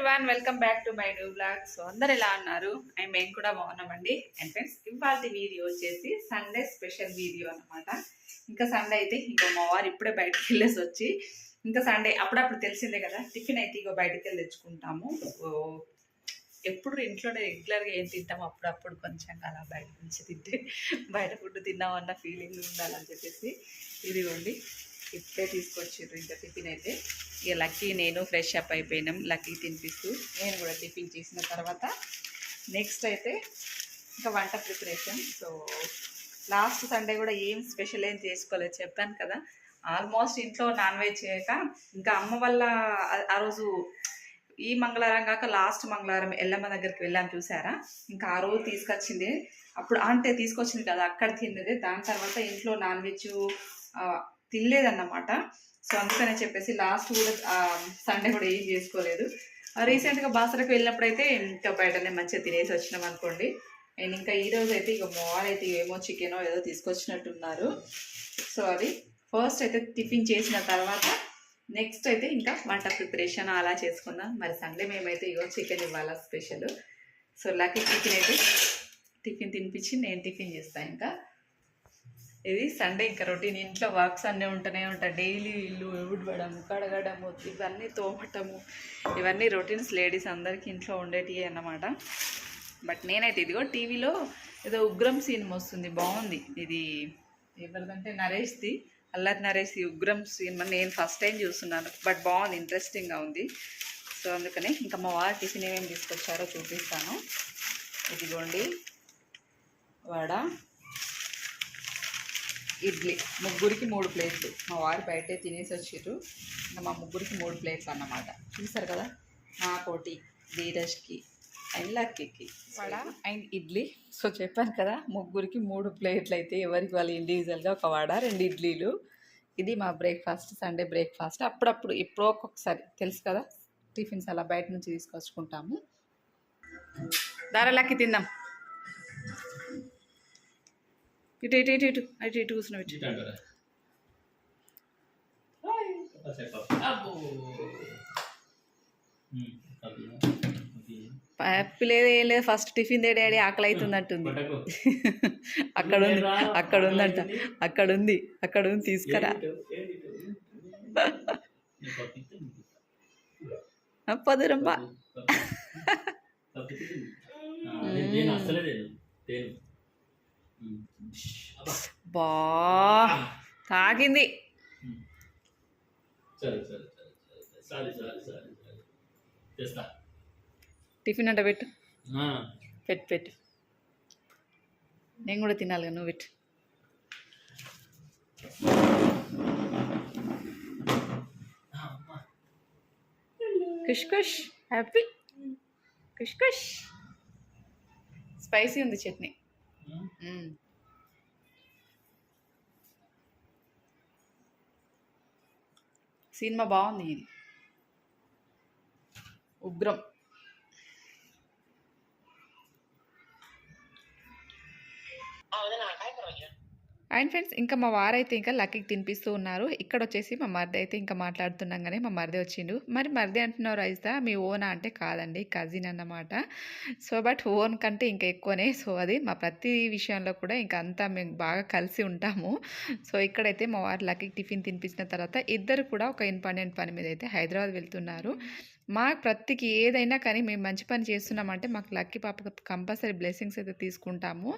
Everyone welcome back to my new blog so అందరు ఎలా ఉన్నారు? అండ్ మేము కూడా బాగున్నామండి. అండ్ ఫ్రెండ్స్ ఇవాళ వీడియో వచ్చేసి సండే స్పెషల్ వీడియో అన్నమాట. ఇంకా సండే అయితే ఇంకో మా వారు ఇప్పుడే బయటకు వెళ్ళేసి వచ్చి ఇంకా సండే అప్పుడప్పుడు తెలిసిందే కదా టిఫిన్ అయితే ఇగో బయటకు వెళ్ళి తెచ్చుకుంటాము. సో ఎప్పుడు ఇంట్లోనే రెగ్యులర్గా ఏం తింటాము అప్పుడప్పుడు కొంచెం అలా బయట నుంచి తింటే బయట ఫుడ్ తిన్నామన్న ఫీలింగ్ ఉండాలని చెప్పేసి ఇదిగోండి. ఇప్పుడే తీసుకొచ్చారు ఇంకా టిఫిన్ అయితే. ఇక లక్కీ నేను ఫ్రెష్ అప్ అయిపోయినాం లక్కీ తినిపిస్తూ. నేను కూడా టిఫిన్ చేసిన తర్వాత నెక్స్ట్ అయితే ఇంకా వంట ప్రిపరేషన్. సో లాస్ట్ సండే కూడా ఏం స్పెషల్ ఏం చేసుకోలేదు చెప్పాను కదా. ఆల్మోస్ట్ ఇంట్లో నాన్ వెజ్ చేయక ఇంకా అమ్మ వల్ల ఆ- రోజు ఈ మంగళవారం కాక లాస్ట్ మంగళవారం ఎల్లమ్మ దగ్గరికి వెళ్ళాం చూసారా? ఇంకా ఆ రోజు తీసుకొచ్చింది. అప్పుడు అంటే తీసుకొచ్చింది కదా అక్కడ తిన్నది. దాని తర్వాత ఇంట్లో నాన్ వెజ్ తినలేదన్నమాట. సో అందుకనే చెప్పేసి లాస్ట్ కూడా సండే కూడా ఏం చేసుకోలేదు. రీసెంట్గా బాసరకు వెళ్ళినప్పుడు అయితే ఇంకా బయటనే మంచిగా తినేసి వచ్చినాం అనుకోండి. అండ్ ఇంకా ఈ రోజు అయితే ఇక మాల్ అయితే ఏమో చికెనో ఏదో తీసుకొచ్చినట్టున్నారు. సో అది ఫస్ట్ అయితే టిఫిన్ చేసిన తర్వాత నెక్స్ట్ అయితే ఇంకా వంట ప్రిపరేషన్ అలా చేసుకుందాం. మరి సండే మేమైతే ఇగో చికెన్ ఇవ్వాలా స్పెషల్ సో లక్కీ చికెన్ అయితే టిఫిన్ తినిపించి నేను టిఫిన్ చేస్తాను ఇంకా. ఇది సండే ఇంకా రొటీన్. ఇంట్లో వర్క్స్ అన్నీ ఉంటూనే ఉంటాయి డైలీ ఇల్లు ఊడవడము కడగడము ఇవన్నీ తోమటము. ఇవన్నీ రొటీన్స్ లేడీస్ అందరికీ ఇంట్లో ఉండేటివి అన్నమాట. బట్ నేనైతే ఇదిగో టీవీలో ఏదో ఉగ్రం సినిమా వస్తుంది బాగుంది. ఇది ఎవరిదంటే నరేష్ది అల్లరి నరేష్ ఉగ్రం సినిమా నేను ఫస్ట్ టైం చూస్తున్నాను. బట్ బాగుంది ఇంట్రెస్టింగ్గా ఉంది. సో అందుకని ఇంకా మా వారు టిఫిన్ ఏమేమి తీసుకొచ్చారో చూపిస్తాను. ఇదిగోండి వడ ఇడ్లీ. ముగ్గురికి మూడు ప్లేట్లు. మా వారు బయటే తినేసి వచ్చిర్రు. ఇంకా మా ముగ్గురికి మూడు ప్లేట్లు అన్నమాట. చూసారు కదా? నాకోటి ధీరజ్కి అండ్ లక్కీకి వడ? అండ్ ఇడ్లీ. సో చెప్పాను కదా ముగ్గురికి మూడు ప్లేట్లు అయితే ఎవరికి వాళ్ళు ఇండివిజువల్గా ఒక వడ రెండు ఇడ్లీలు. ఇది మా బ్రేక్ఫాస్ట్ సండే బ్రేక్ఫాస్ట్. అప్పుడప్పుడు ఎప్పుడో ఒక్కొక్కసారి. తెలుసు కదా? టిఫిన్స్ అలా బయట నుంచి తీసుకొచ్చుకుంటాము. దారాలకి తిందాం. ఇటు ఇటు ఇటు ఇటు. అటు ఇటు కూర్చున్నావు ఇటు. పప్పి లేదు ఏం లేదు ఫస్ట్ టిఫిన్ దే డాడీ ఆకలి అవుతుందంటుంది. అక్కడ ఉంది అక్కడ ఉందంట. అక్కడ ఉంది. అక్కడ ఉంది తీసుకురా. పదురమ్మా. బా తాకింది టిఫిన్ అంట పెట్టు పెట్టు పెట్టు నేను కూడా తినాలి నువ్వు పెట్టు ఖుష్ ఖుష్ హ్యాపీ ఖుష్ ఖుష్ స్పైసీ ఉంది చట్నీ ఉమ్. మ్మ్. సినిమా బాగుంది ఇది ఉగ్రం అండ్ ఫ్రెండ్స్ ఇంకా మా వారైతే ఇంకా లక్కీకి తినిపిస్తూ ఉన్నారు. ఇక్కడ వచ్చేసి మా మరిది అయితే ఇంకా మాట్లాడుతున్నాగానే మా మరిది వచ్చిండు. మరి మరిది అంటున్నారు అయితే మీ ఓనా? అంటే కాదండి కజిన్ అన్నమాట. సో బట్ ఓన్ కంటే ఇంకా ఎక్కువనే. సో అది మా ప్రతి విషయంలో కూడా ఇంకా అంతా మేము బాగా కలిసి ఉంటాము. సో ఇక్కడైతే మా వారు లక్కీకి టిఫిన్ తినిపించిన తర్వాత ఇద్దరు కూడా ఒక ఇంపార్టెంట్ పని మీద అయితే హైదరాబాద్ వెళ్తున్నారు. మా ప్రతికి ఏదైనా కానీ మేము మంచి పని చేస్తున్నామంటే మాకు లక్కీ పాప కంపల్సరీ బ్లెస్సింగ్స్ అయితే తీసుకుంటాము.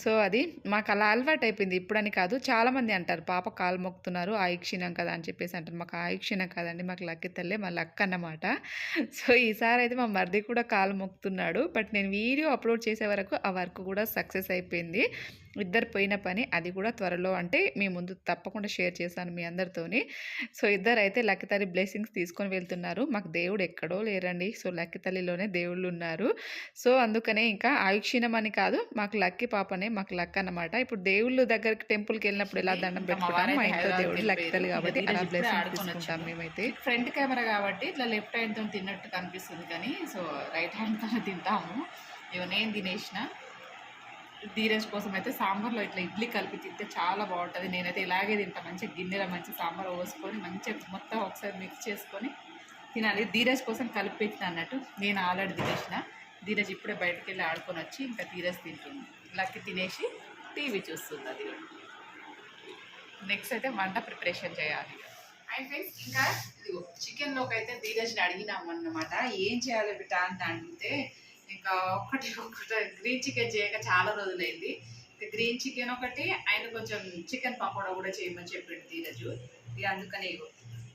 సో అది మాకు అలా అలవాటు అయిపోయింది ఇప్పుడని కాదు చాలామంది అంటారు పాప కాలు మొక్కుతున్నారు ఆయుక్షీణం కదా అని చెప్పేసి అంటారు. మాకు ఆయుక్షీణం కాదండి మాకు లక్కీ తల్లే మా లక్ అన్నమాట. సో ఈసారి అయితే మా మరిది కూడా కాలు మొక్కుతున్నాడు. బట్ నేను వీడియో అప్లోడ్ చేసే వరకు ఆ వర్క్ కూడా సక్సెస్ అయిపోయింది. ఇద్దరు పోయిన పని అది కూడా త్వరలో అంటే మీ ముందు తప్పకుండా షేర్ చేశాను మీ అందరితోని. సో ఇద్దరు అయితే లక్కీ తల్లి బ్లెస్సింగ్స్ తీసుకొని వెళ్తున్నారు. మాకు దేవుడు ఎక్కడో లేరండి. సో లక్కీ తల్లిలోనే దేవుళ్ళు ఉన్నారు. సో అందుకనే ఇంకా ఆయుక్షీణం అని కాదు మాకు లక్కీ పాపనే మాకు లక్ అన్నమాట. ఇప్పుడు దేవుళ్ళు దగ్గరికి టెంపుల్కి వెళ్ళినప్పుడు ఎలా దండం పెట్టుకుంటాం? మా ఇంట్లో దేవుడు లక్కీ తల్లి కాబట్టి అలా బ్లెస్సింగ్ తీసుకుంటాం మేమైతే. ఫ్రంట్ కెమెరా కాబట్టి ఇట్లా లెఫ్ట్ హ్యాండ్తో తిన్నట్టు కనిపిస్తుంది కానీ సో రైట్ హ్యాండ్తో తింటాము. ఇవి నేను తినేసిన. ధీరజ్ కోసం అయితే సాంబార్లో ఇట్లా ఇడ్లీ కలిపి తింటే చాలా బాగుంటుంది. నేనైతే ఇలాగే తింటా. మంచిగా గిన్నెలో మంచి సాంబార్ పోసుకొని మంచిగా మొత్తం ఒకసారి మిక్స్ చేసుకొని తినాలి. ధీరజ్ కోసం కలిపి పెట్టిన అన్నట్టు నేను ఆల్రెడీ తినేసిన. ధీరజ్ ఇప్పుడే బయటకు వెళ్ళి ఆడుకొని వచ్చి ఇంకా ధీరజ్ తింటుంది. లక్కి తినేసి టీవీ చూస్తుంది అది. నెక్స్ట్ అయితే వంట ప్రిపరేషన్ చేయాలి. అండ్ ఫ్రెండ్స్ ఇంకా చికెన్లోకి అయితే ధీరజ్ని అడిగినాం అన్నమాట ఏం చేయాలి బిడ్డ అని అడిగితే ఇంకా ఒకటి ఒకటి గ్రీన్ చికెన్ చేయక చాలా రోజులైంది. ఇంకా గ్రీన్ చికెన్ ఒకటి ఆయన కొంచెం చికెన్ పకోడా కూడా చేయమని చెప్పిండు ధీరజు. ఇక అందుకనే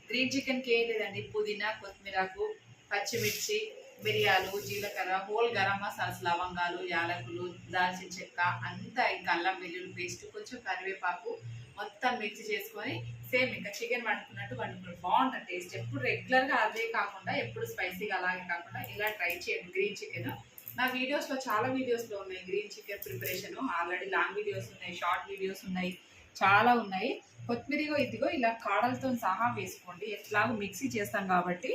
గ్రీన్ చికెన్కి ఏం లేదండి పుదీనా కొత్తిమీరకు పచ్చిమిర్చి మిరియాలు జీలకర్ర హోల్ గరం మసాలాస్ లవంగాలు యాలకులు దాల్చిన చెక్క అంతా ఇంకా అల్లం వెల్లుల్లి పేస్ట్ కొంచెం కరివేపాకు మొత్తం మిక్స్ చేసుకొని సేమ్ ఇంకా చికెన్ వండుకున్నట్టు వండుకున్నట్టు బాగుంటుంది టేస్ట్. ఎప్పుడు రెగ్యులర్గా అదే కాకుండా ఎప్పుడు స్పైసీగా అలాగే కాకుండా ఇలా ట్రై చేయండి గ్రీన్ చికెన్. నా వీడియోస్లో చాలా వీడియోస్లో ఉన్నాయి green chicken preparation. Already long videos ఉన్నాయి షార్ట్ వీడియోస్ ఉన్నాయి చాలా ఉన్నాయి. కొత్తిమీరగో ఇదిగో ఇలా కాడలతో సహా వేసుకోండి. ఎట్లాగో మిక్సీ చేస్తాం కాబట్టి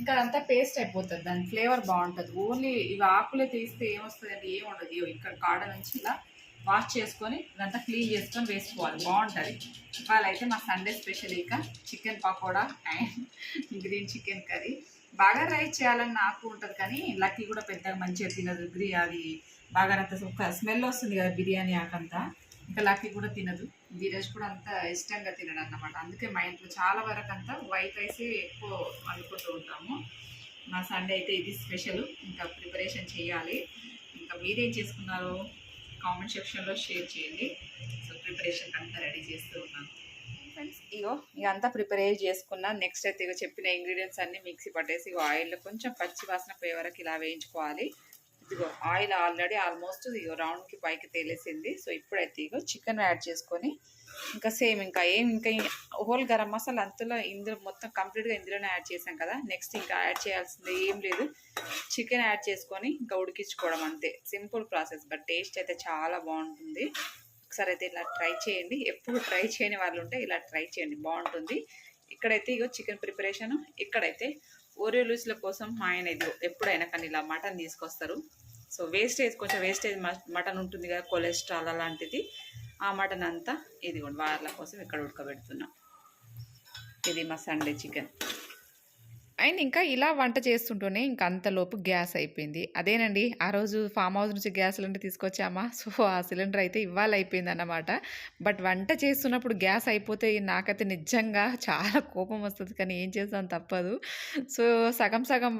ఇంకా అదంతా పేస్ట్ అయిపోతుంది. దాని ఫ్లేవర్ బాగుంటుంది. ఓన్లీ ఇవి ఆకులే తీస్తే ఏమొస్తుంది అంటే ఏం ఉండదు. ఇక్కడ కాడ నుంచి ఇలా వాష్ చేసుకొని ఇదంతా క్లీన్ చేసుకొని వేసుకోవాలి. బాగుంటుంది. ఇవాళ అయితే మా సండే స్పెషల్ ఇక chicken pakoda and green chicken curry. బాగా రైస్ చేయాలని నాకు ఉంటుంది కానీ లక్కీ కూడా పెద్దగా మంచిగా తినదు. గ్రీ అది బాగా అంత ఒక స్మెల్ వస్తుంది కదా బిర్యానీ ఆకంతా. ఇంకా లక్కీ కూడా తినదు. ధీరజ్ కూడా అంత ఇష్టంగా తినడం అన్నమాట అందుకే మా ఇంట్లో చాలా వరకు అంతా వైట్ రైస్ ఎక్కువ అనుకుంటూ ఉంటాము. మా సండే అయితే ఇది స్పెషల్. ఇంకా ప్రిపరేషన్ చేయాలి. ఇంకా మీరేం చేసుకున్నారు? కామెంట్ సెక్షన్లో షేర్ చేయండి. సో ప్రిపరేషన్ అంతా రెడీ చేస్తూ ఉన్నాను. ఫ్రెండ్స్ ఇగో ఇదంతా ప్రిపేర్ చేసుకున్నా నెక్స్ట్ అయితే ఇగో చెప్పిన ఇంగ్రీడియంట్స్ అన్ని మిక్సీ పట్టేసి ఇగో ఆయిల్లో కొంచెం పచ్చి వాసన పోయే వరకు ఇలా వేయించుకోవాలి. ఇదిగో ఆయిల్ ఆల్రెడీ ఆల్మోస్ట్ ఇగో రౌండ్కి పైకి తేలేసింది. సో ఇప్పుడైతే ఇగో చికెన్ యాడ్ చేసుకొని ఇంకా సేమ్ ఇంకా ఏం ఇంకా హోల్ గరం మసాలా అంతలో ఇందులో మొత్తం కంప్లీట్గా ఇందులోనే యాడ్ చేసాం కదా. నెక్స్ట్ ఇంకా యాడ్ చేయాల్సింది ఏం లేదు. చికెన్ యాడ్ చేసుకొని ఇంకా ఉడికించుకోవడం అంతే. సింపుల్ ప్రాసెస్ బట్ టేస్ట్ అయితే చాలా బాగుంటుంది. ఒకసారి అయితే ఇలా ట్రై చేయండి. ఎప్పుడు ట్రై చేయని వాళ్ళు ఉంటే ఇలా ట్రై చేయండి. బాగుంటుంది. ఇక్కడైతే ఇగో చికెన్ ప్రిపరేషన్. ఇక్కడైతే ఓరియో లూస్ల కోసం మా ఆయన ఇది ఎప్పుడైనా కానీ ఇలా మటన్ తీసుకొస్తారు. సో వేస్టేజ్ కొంచెం వేస్టేజ్ మటన్ ఉంటుంది కదా కొలెస్ట్రాల్ అలాంటిది. ఆ మటన్ అంతా ఇది వార్ల కోసం ఇక్కడ ఉడకబెడుతున్నాం. ఇది మా సండే చికెన్. అండ్ ఇంకా ఇలా వంట చేస్తుంటూనే ఇంక అంతలోపు గ్యాస్ అయిపోయింది. అదేనండి ఆ రోజు ఫామ్ హౌస్ నుంచి గ్యాస్ సిలిండర్ తీసుకొచ్చామా? సో ఆ సిలిండర్ అయితే ఇవాళ అయిపోయింది అన్నమాట బట్ వంట చేస్తున్నప్పుడు గ్యాస్ అయిపోతే నాకైతే నిజంగా చాలా కోపం వస్తుంది కానీ ఏం చేస్తాం తప్పదు. సో సగం సగం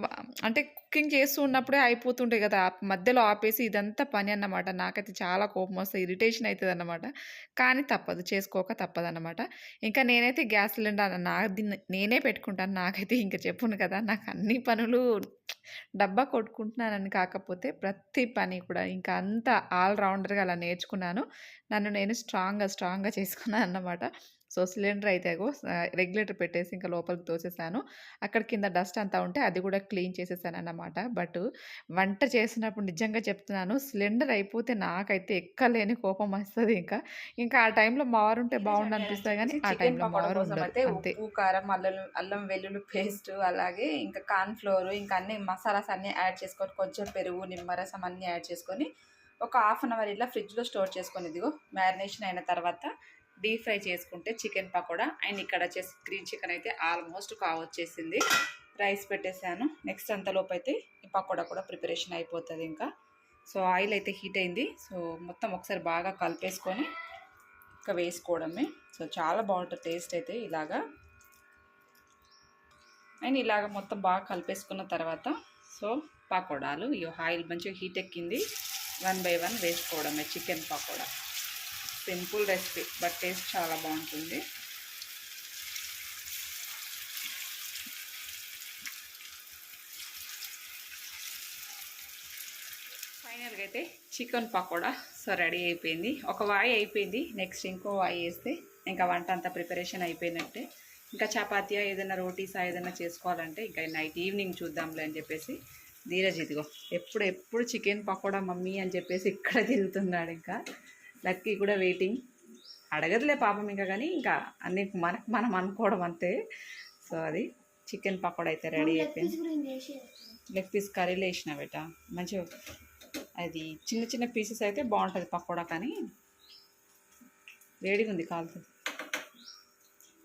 అంటే కుకింగ్ చేస్తూ ఉన్నప్పుడే అయిపోతుంటాయి కదా ఆ మధ్యలో ఆపేసి ఇదంతా పని అన్నమాట. నాకైతే చాలా కోపం వస్తుంది ఇరిటేషన్ అవుతుంది అన్నమాట కానీ తప్పదు చేసుకోక తప్పదు అన్నమాట ఇంకా నేనైతే గ్యాస్ సిలిండర్ నా నేనే పెట్టుకుంటాను. నాకైతే ఇంకా చెప్పును కదా నాకు అన్ని పనులు డబ్బా కొట్టుకుంటున్నానని కాకపోతే ప్రతి పని కూడా ఇంకా అంత ఆల్రౌండర్గా అలా నేర్చుకున్నాను. నన్ను నేను స్ట్రాంగ్గా స్ట్రాంగ్గా చేసుకున్నాను అన్నమాట. సో సిలిండర్ అయితే రెగ్యులేటర్ పెట్టేసి ఇంకా లోపలికి తోసేసాను. అక్కడ కింద డస్ట్ అంతా ఉంటే అది కూడా క్లీన్ చేసేసాను అన్నమాట బట్ వంట చేసినప్పుడు నిజంగా చెప్తున్నాను సిలిండర్ అయిపోతే నాకైతే ఎక్కలేని కోపం వస్తుంది ఇంకా. ఇంకా ఆ టైంలో మావారు ఉంటే బాగుండు అనిపిస్తుంది కానీ ఆ టైంలో ఉండరు అయితే ఉప్పు కారం అల్లం అల్లం వెల్లుల్లి పేస్ట్ అలాగే ఇంకా కార్న్ ఫ్లోర్ ఇంకా అన్ని మసాలాస్ అన్ని యాడ్ చేసుకొని కొంచెం పెరుగు నిమ్మరసం అన్ని యాడ్ చేసుకొని ఒక హాఫ్ అన్ అవర్ ఇలా ఫ్రిడ్జ్లో స్టోర్ చేసుకొని ఇదిగో మ్యారినేషన్ అయిన తర్వాత డీప్ ఫ్రై చేసుకుంటే చికెన్ పకోడా అండ్ ఇక్కడ వచ్చేసి గ్రీన్ చికెన్ అయితే ఆల్మోస్ట్ కావచ్చేసింది రైస్ పెట్టేసాను నెక్స్ట్ అంతలోపు అయితే ఈ పకోడా కూడా ప్రిపరేషన్ అయిపోతుంది ఇంకా. సో ఆయిల్ అయితే హీట్ అయింది. సో మొత్తం ఒకసారి బాగా కలిపేసుకొని ఇంకా వేసుకోవడమే. సో చాలా బాగుంటుంది టేస్ట్ అయితే ఇలాగా. అండ్ ఇలాగ మొత్తం బాగా కలిపేసుకున్న తర్వాత సో పకోడాలు ఈ ఆయిల్ మంచిగా హీట్ ఎక్కింది. వన్ బై వన్ వేసుకోవడమే chicken pakoda. Simple recipe but taste చాలా బాగుంటుంది. ఫైనల్గా అయితే చికెన్ పకోడా సో రెడీ అయిపోయింది. ఒక వాయి అయిపోయింది నెక్స్ట్ ఇంకో వాయి వేస్తే ఇంకా వంట అంతా ప్రిపరేషన్ అయిపోయినట్టే. ఇంకా చపాతీయా ఏదైనా రోటీసా ఏదైనా చేసుకోవాలంటే ఇంకా నైట్ ఈవినింగ్ చూద్దాంలే అని చెప్పేసి ధీరజ్ ఇదిగో ఎప్పుడు ఎప్పుడు చికెన్ పకోడా మమ్మీ అని చెప్పేసి ఇక్కడ తిరుగుతున్నాడు ఇంకా. లక్కీ కూడా వెయిటింగ్ అడగదులే పాపం ఇంకా కానీ ఇంకా అన్ని మనకు మనం అనుకోవడం అంతే. సో అది చికెన్ పకోడా అయితే రెడీ అయిపోయింది. లెగ్ పీస్ కర్రీలో వేసిన బెట. మంచిగా అది చిన్న చిన్న పీసెస్ అయితే బాగుంటుంది పకోడా కానీ. వేడిగా ఉంది కాలుతుంది.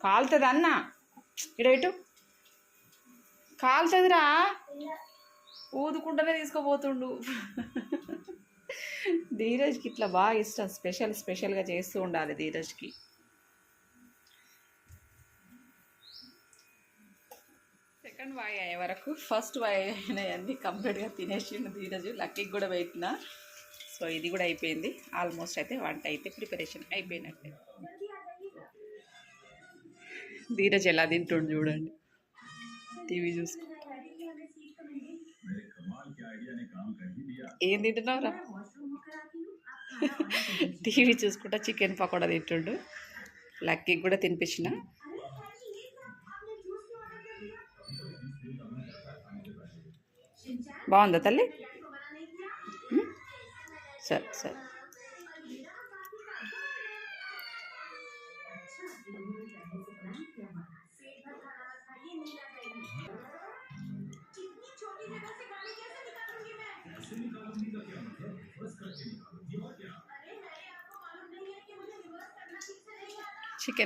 కాలుతుంది అన్న. ఇటు ఇటు కాలుతుందిరా. ఊదుకుంటూనే తీసుకోపోతుండు. ధీరజ్కి ఇట్లా బాగా ఇష్టం. స్పెషల్ స్పెషల్గా చేస్తూ ఉండాలి ధీరజ్కి. సెకండ్ వాయి అయ్యే వరకు ఫస్ట్ వాయి అయినాయన్నీ కంప్లీట్గా తినేసిండు ధీరజ్. లక్కీకి కూడా పెట్టిన సో ఇది కూడా అయిపోయింది. ఆల్మోస్ట్ అయితే వంట అయితే ప్రిపరేషన్ అయిపోయినట్టే. ధీరజ్ ఎలా తింటుండు చూడండి. టీవీ చూసుకో. ఏం తింటున్నావురా? టీవీ చూసుకుంటా చికెన్ పకోడా తింటుండు. లక్కీ కూడా తినిపించిన. బాగుందా తల్లి? సరే సరే.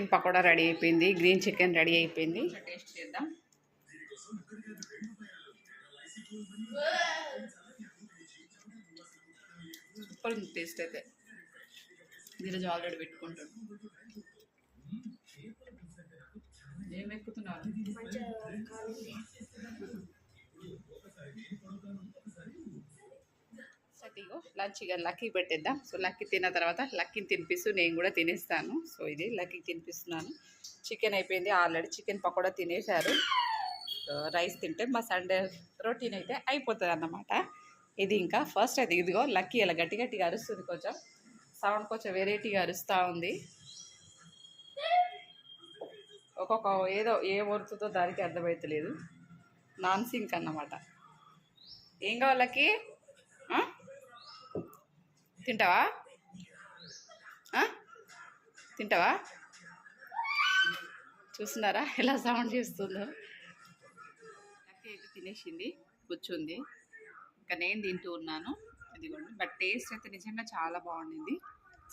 చికెన్ పకోడా రెడీ అయిపోయింది గ్రీన్ చికెన్ రెడీ అయిపోయింది. టేస్ట్ చేద్దాం సూపర్ ఉంది టేస్ట్ అయితే. ధీరజ్ ఆల్రెడీ పెట్టుకుంటాడు. ఏం ఎక్కుతున్నారు? సతిగో లంచ్ ఇక లక్కీ పెట్టేద్దాం. సో లక్కీ తిన్న తర్వాత లక్కీని తినిపిస్తూ నేను కూడా తినేస్తాను. సో ఇది లక్కీ తినిపిస్తున్నాను. చికెన్ అయిపోయింది ఆల్రెడీ. చికెన్ పకోడా తినేశారు. రైస్ తింటే మా సండే రొటీన్ అయితే అయిపోతుంది అన్నమాట ఇది ఇంకా ఫస్ట్ అయితే ఇదిగో లక్కీ ఇలా గట్టి గట్టిగా అరుస్తుంది కొంచెం. సౌండ్ కొంచెం వెరైటీగా అరుస్తూ ఉంది. ఒక్కొక్క ఏదో ఏ వరుతుందో దానికి అర్థమవుతలేదు నాన్ సింక్ అన్నమాట. ఏం కావాలి లక్కీ? తింటావా? తింటావా? చూస్తున్నారా? ఎలా సౌండ్ చేస్తుందో? లక్కీ అయితే తినేసింది కూర్చుంది. ఇంకా నేను తింటూ ఉన్నాను. ఇదిగోండి. బట్ టేస్ట్ అయితే నిజంగా చాలా బాగుండింది.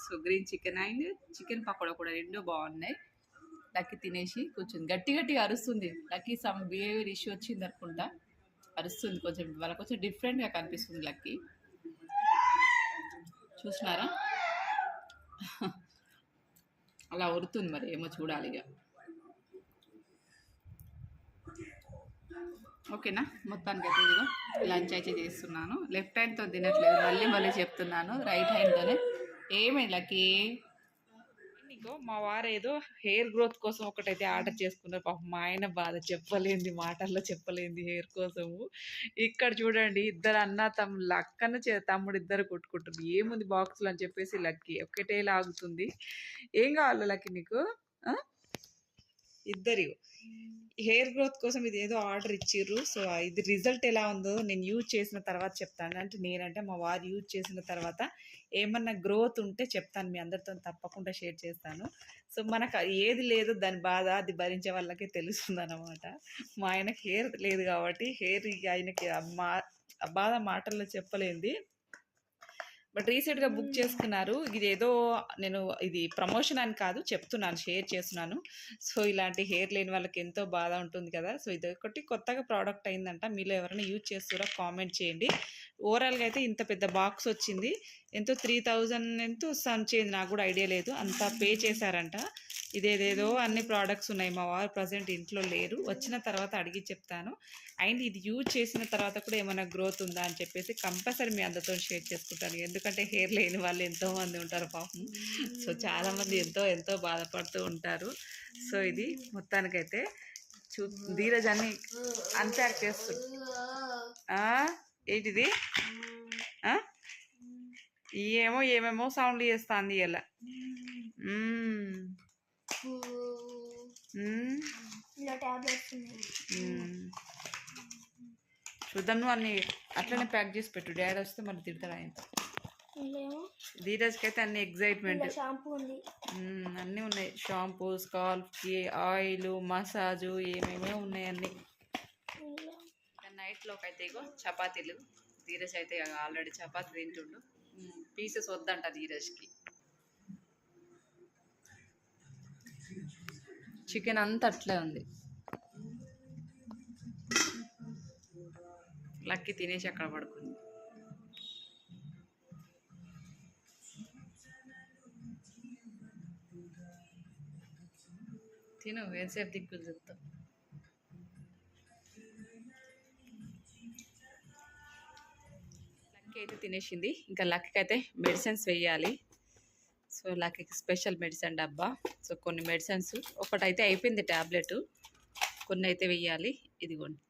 So green chicken and chicken pakoda కూడా రెండు బాగున్నాయి. లక్కీ తినేసి కూర్చుంది. గట్టి గట్టిగా అరుస్తుంది. లక్కీ సమ్ బిహేవియర్ ఇష్యూ వచ్చింది అనుకుంటా అరుస్తుంది. కొంచెం వాళ్ళ కొంచెం డిఫరెంట్గా కనిపిస్తుంది లక్కీ. చూసినారా? అలా ఉరుతుంది మరి ఏమో చూడాలి ఇక. ఓకేనా? మొత్తానికి అయితే ఇదిగో లంచ్ అయితే చేస్తున్నాను. లెఫ్ట్ హ్యాండ్తో తినట్లేదు మళ్ళీ మళ్ళీ చెప్తున్నాను రైట్ హ్యాండ్తోనే. ఏమి లక్కీ? నీకు మా వారు ఏదో హెయిర్ గ్రోత్ కోసం ఒకటైతే ఆర్డర్ చేసుకున్నారు. పాపం మా ఆయన బాధ చెప్పలేంది మాటల్లో చెప్పలేంది హెయిర్ కోసము. ఇక్కడ చూడండి ఇద్దరు అన్న తమ లక్కన చే తమ్ముడు ఇద్దరు కొట్టుకుంటుంది ఏముంది బాక్స్లో అని చెప్పేసి లక్కీ ఒకటే లాగుతుంది. ఏం కావాలి లక్కీ నీకు ఆ? ఇద్దరు హెయిర్ గ్రోత్ కోసం ఇది ఏదో ఆర్డర్ ఇచ్చిర్రు. సో ఇది రిజల్ట్ ఎలా ఉందో నేను యూజ్ చేసిన తర్వాత చెప్తాను. అంటే నేనంటే మా వారు యూజ్ చేసిన తర్వాత ఏమన్నా గ్రోత్ ఉంటే చెప్తాను మీ అందరితో తప్పకుండా షేర్ చేస్తాను. సో మనకు ఏది లేదు దాని బాధ అది భరించే వాళ్ళకే తెలుస్తుంది అనమాట మా ఆయనకి హెయిర్ లేదు కాబట్టి హెయిర్ ఆయనకి మా బాధ మాటల్లో చెప్పలేంది. బట్ రీసెంట్గా బుక్ చేసుకున్నారు. ఇది ఏదో నేను ఇది ప్రమోషన్ అని కాదు చెప్తున్నాను షేర్ చేస్తున్నాను. సో ఇలాంటి హెయిర్ లేని వాళ్ళకి ఎంతో బాధ ఉంటుంది కదా! సో ఇది ఒకటి కొత్తగా ప్రోడక్ట్ అయిందంట. మీలో ఎవరైనా యూజ్ చేస్తారో కామెంట్ చేయండి. ఓవరాల్గా అయితే ఇంత పెద్ద బాక్స్ వచ్చింది. ఎంతో త్రీ థౌజండ్ ఎంతో సమ్ చేంజ్ నాకు కూడా ఐడియా లేదు. అంతా పే చేశారంట. ఇదేదేదో అన్ని ప్రోడక్ట్స్ ఉన్నాయి. మా వారు ప్రజెంట్ ఇంట్లో లేరు. వచ్చిన తర్వాత అడిగి చెప్తాను. అండ్ ఇది యూజ్ చేసిన తర్వాత కూడా ఏమైనా గ్రోత్ ఉందా అని చెప్పేసి కంపల్సరీ మీ అందరితో షేర్ చేసుకుంటాను. ఎందుకంటే హెయిర్ లేని వాళ్ళు ఎంతో మంది ఉంటారు పాపం. సో చాలామంది ఎంతో ఎంతో బాధపడుతూ ఉంటారు. సో ఇది మొత్తానికైతే చూ ధీరజ్ అన్ని అన్ప్యాక్ చేస్తుంది? ఏంటిది? ఏమో ఏమేమో సౌండ్లు చేస్తుంది ఇలా. చూద్దాం నువ్వు అన్ని అట్లనే ప్యాక్ చేసి పెట్టు. డాడీ వస్తే మళ్ళీ తిడతాడు ఆయన ధీరజ్కి అయితే అన్ని ఎగ్జైట్మెంట్ అన్నీ ఉన్నాయి. షాంపూ స్కాల్ఫ్కి ఆయిల్ మసాజు ఏమేమో ఉన్నాయి అన్నీ. ఇలా నైట్లోకి అయితే ఇగో చపాతీలు. ధీరజ్ అయితే ఆల్రెడీ చపాతీ తింటుండు. పీసెస్ వద్దంట ధీరజ్కి. చికెన్ అంతా అట్లే ఉంది. లక్కీ తినేసి అక్కడ పడుకుంది. తిను వేసేపు దిక్కులు చెప్తాం లక్కీ అయితే తినేసింది. ఇంకా లక్కి అయితే మెడిసిన్స్ వేయాలి. సో లక్కీకి స్పెషల్ మెడిసిన్ డబ్బా. సో కొన్ని మెడిసిన్స్ ఒకటైతే అయిపోయింది ట్యాబ్లెట్ కొన్ని అయితే వేయాలి ఇదిగోండి.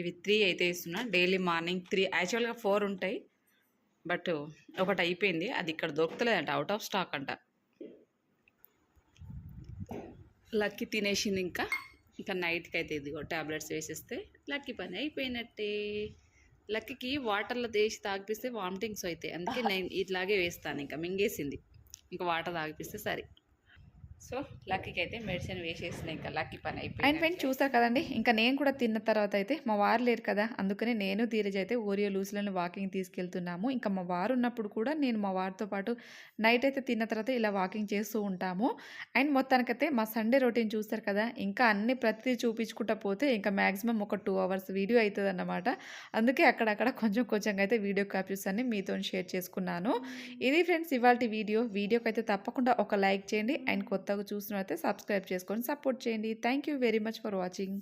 ఇవి త్రీ అయితే ఇస్తున్నా డైలీ మార్నింగ్ త్రీ యాక్చువల్గా ఫోర్ ఉంటాయి. బట్ ఒకటి అయిపోయింది. అది ఇక్కడ దొరుకుతలేదంట. అవుట్ ఆఫ్ స్టాక్ అంట. లక్కీ తినేసింది ఇంకా. ఇంకా నైట్కి అయితే ఇదిగో ట్యాబ్లెట్స్ వేసేస్తే. లక్కీ పని అయిపోయినట్టే. లక్కీకి వాటర్లో తీసి తాగిపిస్తే వామిటింగ్స్ అవుతాయి. అందుకే నేను ఇట్లాగే వేస్తాను. ఇంకా మింగేసింది. ఇంకా వాటర్ తాగిపిస్తే సరే. సో లక్కీకి అయితే మెడిసిన్ వేసేసిన ఇంకా లక్కీ పని అండ్ అయిపోయింది ఫ్రెండ్ చూసారు కదండి ఇంకా నేను కూడా తిన్న తర్వాత అయితే మా వారు లేరు కదా అందుకని నేను ధీరజ్ అయితే ఓరియో లూసులను వాకింగ్ తీసుకెళ్తున్నాము. ఇంకా మా వారు ఉన్నప్పుడు కూడా నేను మా వారితో పాటు నైట్ అయితే తిన్న తర్వాత ఇలా వాకింగ్ చేస్తూ ఉంటాము. అండ్ మొత్తానికైతే మా సండే రొటీన్ చూస్తారు కదా ఇంకా అన్ని ప్రతిదీ చూపించుకుంటా పోతే ఇంకా మ్యాక్సిమం ఒక టూ అవర్స్ వీడియో అవుతుంది అన్నమాట అందుకే అక్కడక్కడ కొంచెం కొంచెంగా అయితే వీడియో కాపీస్ అన్ని మీతో షేర్ చేసుకున్నాను. ఇది ఫ్రెండ్స్ ఇవాళ వీడియో. వీడియోకి అయితే తప్పకుండా ఒక లైక్ చేయండి అండ్ కొత్తగా చూసిన సబ్స్క్రైబ్ చేసుకొని సపోర్ట్ చేయండి. Thank you very much for watching